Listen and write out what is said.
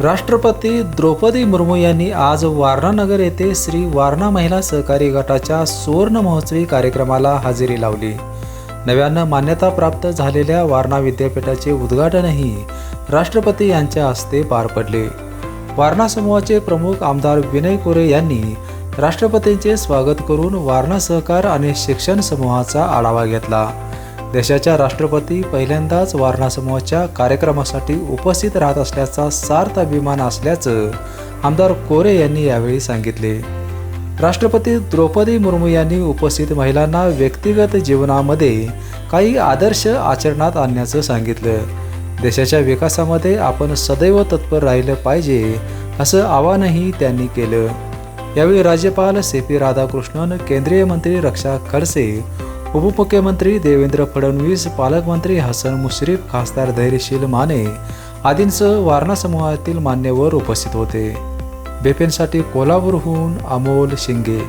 राष्ट्रपती द्रौपदी मुर्मू यांनी आज वारणानगर येथे श्री वारणा महिला सहकारी गटाच्या सुवर्ण महोत्सवी कार्यक्रमाला हजेरी लावली. नव्यानं मान्यता प्राप्त झालेल्या वारणा विद्यापीठाचे उद्घाटनही राष्ट्रपती यांच्या हस्ते पार पडले. वारणा समूहाचे प्रमुख आमदार विनय कोरे यांनी राष्ट्रपतींचे स्वागत करून वारणा सहकार आणि शिक्षण समूहाचा आढावा घेतला. देशाच्या राष्ट्रपती पहिल्यांदाच वारणासमूहाच्या कार्यक्रमासाठी उपस्थित राहत असल्याचा सार्थ अभिमान असल्याचं आमदार कोरे यांनी यावेळी सांगितले. राष्ट्रपती द्रौपदी मुर्मू यांनी उपस्थित महिलांना व्यक्तिगत जीवनामध्ये काही आदर्श आचरणात आणण्याचं सांगितलं. देशाच्या विकासामध्ये आपण सदैव तत्पर राहिलं पाहिजे असं आवाहनही त्यांनी केलं. यावेळी राज्यपाल सी पी राधाकृष्णन केंद्रीय मंत्री रक्षा खडसे उपमुख्यमंत्री देवेंद्र फडणवीस पालकमंत्री हसन मुश्रीफ खासदार धैर्यशील माने आदींसह वारणा समूहातील मान्यवर उपस्थित होते. बेपेनसाठी कोल्हापूरहून अमोल शिंगे